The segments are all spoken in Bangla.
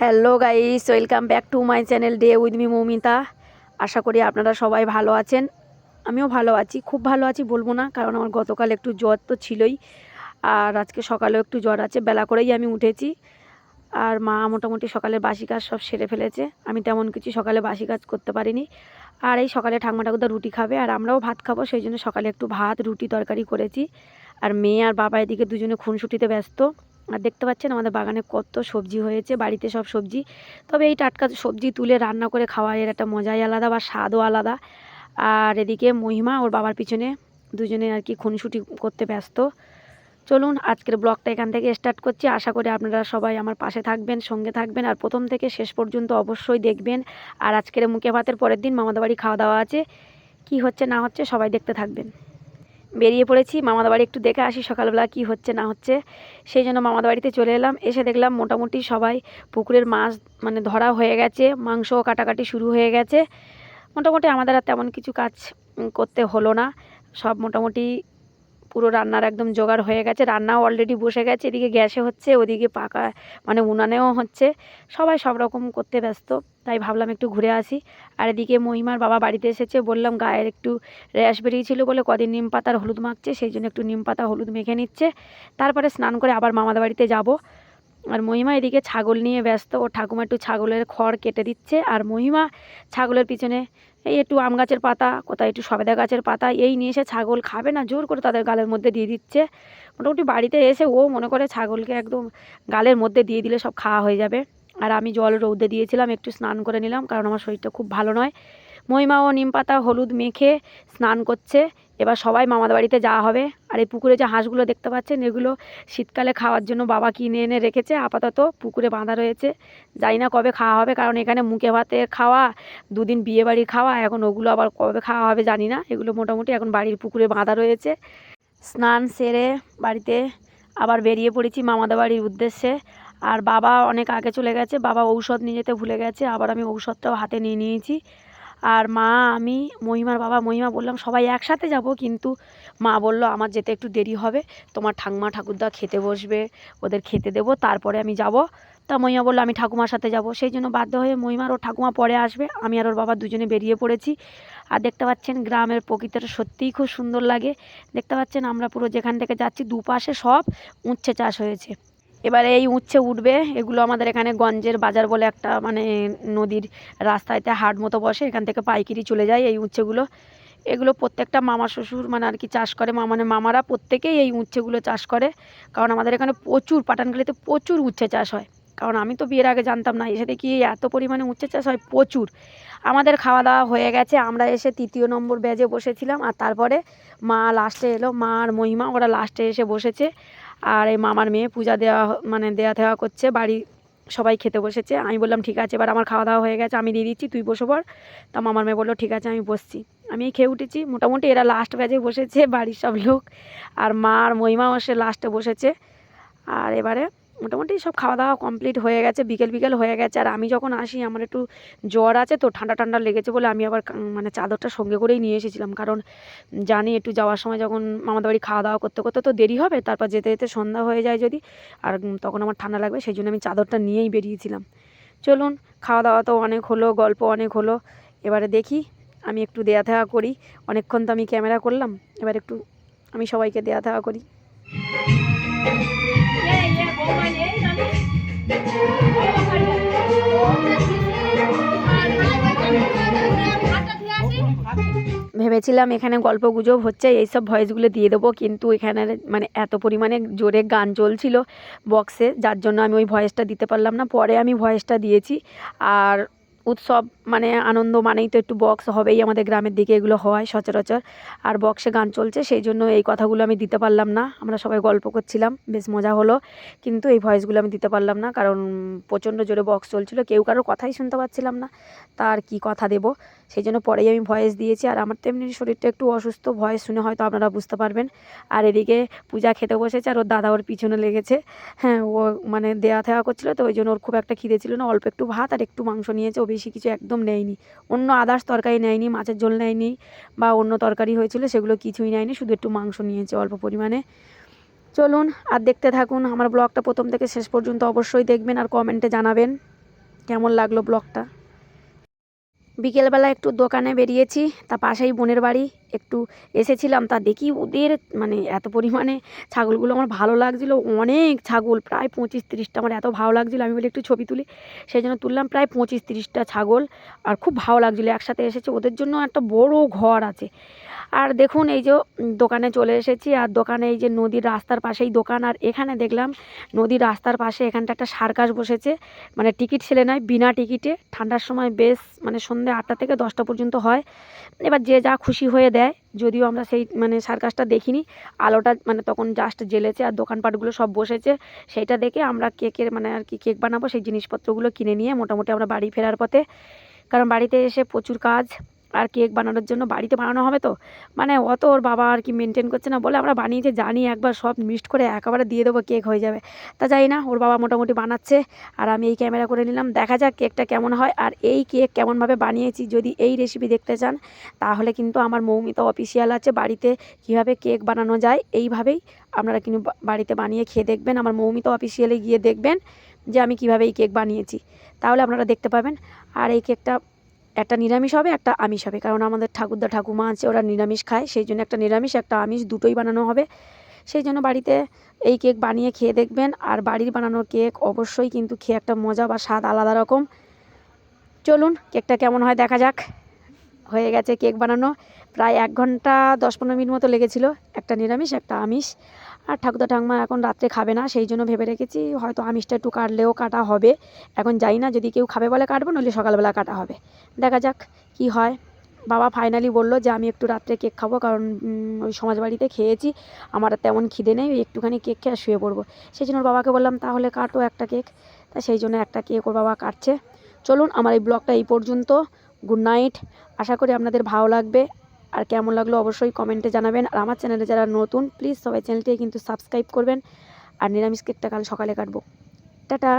Hello guys, welcome back to my channel day with me Moumita. আশা করি আপনারা সবাই ভালো আছেন। আমিও ভালো আছি, খুব ভালো আছি বলব না, কারণ আমার গতকাল একটু জ্বর তো ছিলই। আর আজকে সকালেও একটু জ্বর আছে, বেলা করেই আমি উঠেছি। আর মা মোটামুটি সকালে বাসি কাজ সব সেরে ফেলেছে। আমি তেমন কিছু সকালে বাসি কাজ করতে পারিনি। আর এই সকালে ঠাকুমা ঠাকুরদা রুটি খাবে, আর আমরাও ভাত খাব, সেই জন্য সকালে একটু ভাত, রুটি তরকারি করেছি। আর মেয়ে আর বাবা এদিকে দুজনে খুনসুটিতে ব্যস্ত। আর দেখতে পাচ্ছেন আমাদের বাগানে কত সবজি হয়েছে, বাড়িতে সব সবজি। তবে এই টাটকা সবজি তুলে রান্না করে খাওয়া এর একটা মজাই আলাদা বা স্বাদও আলাদা। আর এদিকে মহিমা ওর বাবার পিছনে দুজনে আর কি খুনসুটি করতে ব্যস্ত। চলুন আজকের ব্লগটা এখান থেকে স্টার্ট করছি। আশা করি আপনারা সবাই আমার পাশে থাকবেন, সঙ্গে থাকবেন। আর প্রথম থেকে শেষ পর্যন্ত অবশ্যই দেখবেন। আর আজকের মুখে ভাতের পরের দিন মামাদের বাড়ি খাওয়া দাওয়া আছে। কি হচ্ছে না হচ্ছে সবাই দেখতে থাকবেন। বেরিয়ে পড়েছি। মামাদের বাড়ি একটু দেখে আসি সকালবেলা কি হচ্ছে, না হচ্ছে। সেই জন্য মামাদা বাড়িতে চলে এলাম। এসে দেখলাম মোটামুটি সবাই পুকুরের মাছ মানে ধরা হয়ে গেছে মাংস কাটাকাটি শুরু হয়ে গেছে। মোটামুটি আমাদের আর তেমন কিছু কাজ করতে হলো না। সব মোটামুটি পুরো রান্নার একদম জোগাড় হয়ে গেছে, রান্নাও অলরেডি বসে গেছে, এদিকে গ্যাসে হচ্ছে, ওদিকে পাকা মানে উনানেও হচ্ছে, সবাই সব রকম করতে ব্যস্ত, তাই ভাবলাম একটু ঘুরে আসি, আর এদিকে মহিমার বাবা বাড়িতে এসেছে, বললাম গায়ের একটু র্যাশ বেরিয়েছিল বলে কদিন নিম পাতার হলুদ মাখছে, সেই জন্য একটু নিম পাতা হলুদ মেখে নিচ্ছে, তারপরে স্নান করে আবার মামাদের বাড়িতে যাব আর মহিমা এদিকে ছাগল নিয়ে ব্যস্ত। ও ঠাকুমা একটু ছাগলের খড় কেটে দিচ্ছে আর মহিমা ছাগলের পিছনে এই একটু আম গাছের পাতা, কোথায় একটু সবেদা গাছের পাতা, এই নিয়ে এসে ছাগল খাবে না, জোর করে তাদের গালের মধ্যে দিয়ে দিচ্ছে। মোটামুটি বাড়িতে এসে ও মনে করে ছাগলকে একদম গালের মধ্যে দিয়ে দিলে সব খাওয়া হয়ে যাবে। আর আমি জল রৌদে দিয়েছিলাম, একটু স্নান করে নিলাম, কারণ আমার শরীরটা খুব ভালো নয়। মহিমা ও নিম পাতা হলুদ মেখে স্নান করছে। এবার সবাই মামাদের বাড়িতে যাওয়া হবে। আর এই পুকুরে যে হাঁসগুলো দেখতে পাচ্ছেন, এগুলো শীতকালে খাওয়ার জন্য বাবা কিনে এনে রেখেছে। আপাতত পুকুরে বাঁধা রয়েছে। জানি না কবে খাওয়া হবে, কারণ এখানে মুখে ভাতের খাওয়া, দুদিন বিয়ে বাড়ির খাওয়া, এখন ওগুলো আবার কবে খাওয়া হবে জানি না। এগুলো মোটামুটি এখন বাড়ির পুকুরে বাঁধা রয়েছে। স্নান সেরে বাড়িতে আবার বেরিয়ে পড়েছি মামাদের বাড়ির উদ্দেশ্যে। আর বাবা অনেক আগে চলে গেছে, বাবা ঔষধ নিয়ে যেতে ভুলে গেছে, আবার আমি ঔষধটাও হাতে নিয়ে নিয়েছি। আর মা, আমি, মহিমার বাবা, মহিমা বললাম, সবাই একসাথে যাব, কিন্তু মা বলল, আমার যেতে একটু দেরি হবে। তোমার ঠাকুমা ঠাকুরদা খেতে বসবে, ওদের খেতে দেবো, তারপরে আমি যাব। তা মহিমা বলল, আমি ঠাকুমার সাথে যাব। সেই জন্য বাধ্য হয়ে মহিমার ওর ঠাকুমা পরে আসবে। আমি আর ওর বাবা দুজনে বেরিয়ে পড়েছি। আর দেখতে পাচ্ছেন, গ্রামের প্রকৃতিটা সত্যিই খুব সুন্দর লাগে। দেখতে পাচ্ছেন, আমরা পুরো যেখান থেকে যাচ্ছি, দুপাশে সব উচ্ছে চাষ হয়েছে। এবারে এই উচ্ছে উঠবে, এগুলো আমাদের এখানে গঞ্জের বাজার বলে একটা মানে নদীর রাস্তায়তে হাট মতো বসে, এখান থেকে পাইকিরি চলে যায় এই উচ্ছেগুলো। এগুলো প্রত্যেকটা মামা শ্বশুর মানে আর কি চাষ করে মানে মামারা প্রত্যেকেই এই উচ্ছেগুলো চাষ করে। কারণ আমাদের এখানে প্রচুর পাটানখালিতে প্রচুর উচ্ছে চাষ হয়। কারণ আমি তো বিয়ের আগে জানতাম না, এসে দেখি এত পরিমাণে উচ্ছে চাষ হয়, প্রচুর। আমাদের খাওয়া দাওয়া হয়ে গেছে, আমরা এসে তৃতীয় নম্বর ব্যাজে বসেছিলাম, আর তারপরে মা লাস্টে এলো মা আর মহিমা, ওরা লাস্টে এসে বসেছে। আর এই মামার মেয়ে পূজা দেওয়া মানে দেওয়া থেওয়া করছে, বাড়ি সবাই খেতে বসেছে। আমি বললাম, ঠিক আছে, এবার আমার খাওয়া দাওয়া হয়ে গেছে, আমি দিয়ে দিচ্ছি, তুই বসে পর তা মামার মেয়ে বলল, ঠিক আছে, আমি বসছি। আমি খেয়ে উঠেছি, মোটামুটি এরা লাস্ট ব্যাচে বসেছে, বাড়ির সব লোক। আর মা আর মহিমাও সে লাস্টে বসেছে। আর এবারে মোটামুটি সব খাওয়া দাওয়া কমপ্লিট হয়ে গেছে, বিকেল বিকেল হয়ে গেছে। আর আমি যখন আসি, আমার একটু জ্বর আছে তো, ঠান্ডা ঠান্ডা লেগেছে বলে আমি আবার মানে চাদরটা সঙ্গে করেই নিয়ে এসেছিলাম। কারণ জানি একটু যাওয়ার সময় যখন মামাদের বাড়ি খাওয়া দাওয়া করতে করতে তো দেরি হবে, তারপর যেতে যেতে সন্ধ্যা হয়ে যায় যদি। আর তখন আমার ঠান্ডা লাগবে, সেই জন্য আমি চাদরটা নিয়েই বেরিয়েছিলাম। চলুন খাওয়া দাওয়া তো অনেক হলো, গল্প অনেক হলো। এবারে দেখি, আমি একটু দেয়া থেওয়া করি। অনেকক্ষণ তো আমি ক্যামেরা করলাম, এবার একটু আমি সবাইকে দেয়া থেওয়া করি। ভেবেছিলাম এখানে গল্প গুজব হচ্ছে, এইসব ভয়েসগুলো দিয়ে দেবো, কিন্তু এখানে মানে এত পরিমাণে জোরে গান চলছিল বক্সে যার জন্য আমি ওই ভয়েসটা দিতে পারলাম না। পরে আমি ভয়েসটা দিয়েছি, আর উৎসব মানে আনন্দ মানেই তো একটু বক্স হবেই আমাদের গ্রামের দিকে এগুলো হয় সচরাচর। আর বক্সে গান চলছে, সেই জন্য এই কথাগুলো আমি দিতে পারলাম না। আমরা সবাই গল্প করছিলাম, বেশ মজা হলো। কিন্তু এই ভয়েসগুলো আমি দিতে পারলাম না, কারণ প্রচণ্ড জোরে বক্স চলছিল, কেউ কারোর কথাই শুনতে পাচ্ছিলাম না, তার কি কথা দেব? সেই জন্য পরেই আমি ভয়েস দিয়েছি। আর আমার তো এমনি শরীরটা একটু অসুস্থ ভয়েস শুনে হয়তো আপনারা বুঝতে পারবেন। আর এদিকে পূজা খেতে বসেছে, আর ওর দাদা ওর পিছনে লেগেছে। হ্যাঁ ও মানে দেয়া থেওয়া করছিল, তো ওই জন্য ওর খুব একটা খিদে ছিল না, অল্প একটু ভাত আর একটু মাংস নিয়েছে, ও বেশি কিছু একদম নেয়নি। অন্য আদার্স তরকারি নেয়নি, মাছের ঝোল নেয়নি বা অন্য তরকারি হয়েছিল সেগুলো কিছুই নেয়নি, শুধু একটু মাংস নিয়েছে অল্প পরিমাণে। চলুন আর দেখতে থাকুন, আমার ব্লগটা প্রথম থেকে শেষ পর্যন্ত অবশ্যই দেখবেন আর কমেন্টে জানাবেন। কেমন লাগল ব্লগটা? বিকেলবেলা একটু দোকানে বেরিয়েছি, তা পাশেই বোনের বাড়ি। একটু এসেছিলাম, তা দেখি ওদের মানে এত পরিমাণে ছাগলগুলো আমার ভালো লাগছিল, অনেক ছাগল, প্রায় পঁচিশ তিরিশটা আমার এত ভালো লাগছিল, আমি বলি একটু ছবি তুলি। সেই জন্য তুললাম প্রায় পঁচিশ তিরিশটা ছাগল, আর খুব ভালো লাগছিল, একসাথে এসেছে, ওদের জন্য একটা বড় ঘর আছে। আর দেখুন, এই যে দোকানে চলে এসেছি, আর দোকানে এই যে নদীর রাস্তার পাশেই দোকান, আর এখানে দেখলাম নদীর রাস্তার পাশে এখানটা একটা সার্কাস বসেছে মানে টিকিট ছেলে নয় বিনা টিকিটে, ঠান্ডার সময় বেশ মানে সন্ধ্যে আটটা থেকে দশটা পর্যন্ত হয়। এবার যে যা খুশি হয়ে দেয়, যদিও আমরা সেই মানে সার্কাসটা দেখিনি, আলোটা মানে তখন জাস্ট জ্বেলেছে আর দোকানপাটগুলো সব বসেছে সেইটা দেখে আমরা কেকের মানে আর কি কেক বানাবো সেই জিনিসপত্রগুলো কিনে নিয়ে মোটামুটি আমরা বাড়ি ফেরার পথে। কারণ বাড়িতে এসে প্রচুর কাজ আর কেক বানানোর জন্য বাড়িতে বানানো হবে তো? মানে অত ওর বাবা আর কি মেনটেন করছে না বলে আমরা বানিয়েছে, জানি একবার সব মিক্সড করে একেবারে দিয়ে দেবো, কেক হয়ে যাবে। তা যাই না, ওর বাবা মোটামুটি বানাচ্ছে আর আমি এই ক্যামেরা করে নিলাম। দেখা যাক কেকটা কেমন হয় আর এই কেক কেমনভাবে বানিয়েছি, যদি এই রেসিপি দেখতে চান তাহলে কিন্তু আমার মৌমিতা অফিসিয়াল আছে বাড়িতে, কীভাবে কেক বানানো যায় এইভাবেই আপনারা কিন্তু বাড়িতে বানিয়ে খেয়ে দেখবেন। আমার মৌমিতা অফিসিয়ালে গিয়ে দেখবেন যে আমি কীভাবে এই কেক বানিয়েছি। তাহলে আপনারা দেখতে পাবেন। আর এই কেকটা একটা নিরামিষ হবে, একটা আমিষ হবে। কারণ আমাদের ঠাকুরদা ঠাকুমা আছে, ওরা নিরামিষ খায়। সেই জন্য একটা নিরামিষ, একটা আমিষ দুটোই বানানো হবে। সেই জন্য বাড়িতে এই কেক বানিয়ে খেয়ে দেখবেন। আর বাড়ির বানানো কেক অবশ্যই কিন্তু খেয়ে একটা মজা বা স্বাদ আলাদা রকম। চলুন, কেকটা কেমন হয় দেখা যাক। হয়ে গেছে কেক বানানো। প্রায় এক ঘণ্টা, দশ পনেরো মিনিট মতো লেগেছিল। একটা নিরামিষ, একটা আমিষ। আর ঠাকুরদা ঠাকুমা এখন রাত্রে খাবে না, সেই জন্য ভেবে রেখেছি হয়তো আমিষটা একটু কাটলেও কাটা হবে। এখন যাই না, যদি কেউ খাবে বলে কাটবো, নইলে সকালবেলা কাটা হবে। দেখা যাক কি হয়। বাবা ফাইনালি বলল যে, আমি একটু রাত্রে কেক খাব, কারণ ওই সমাজ বাড়িতে খেয়েছি। আমার তেমন খিদে নেই, ওই একটুখানি কেক খেয়ে শুয়ে পড়ব। সেই জন্য বাবাকে বললাম, তাহলে কাটো একটা কেক। তা সেই জন্য একটা কেক ওর বাবা কাটছে। চলুন, আমার এই ব্লগটা এই পর্যন্ত। Good night. আশা করি আপনাদের ভালো লাগবে। আর কেমন লাগল অবশ্যই কমেন্টে জানাবেন। আর আমার চ্যানেলে যারা নতুন প্লিজ সবাই চ্যানেলটিকে কিন্তু সাবস্ক্রাইব করবেন। আর নিরামিষ কেকটা কাল সকালে কাটবো। Tata,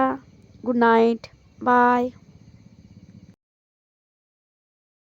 good night bye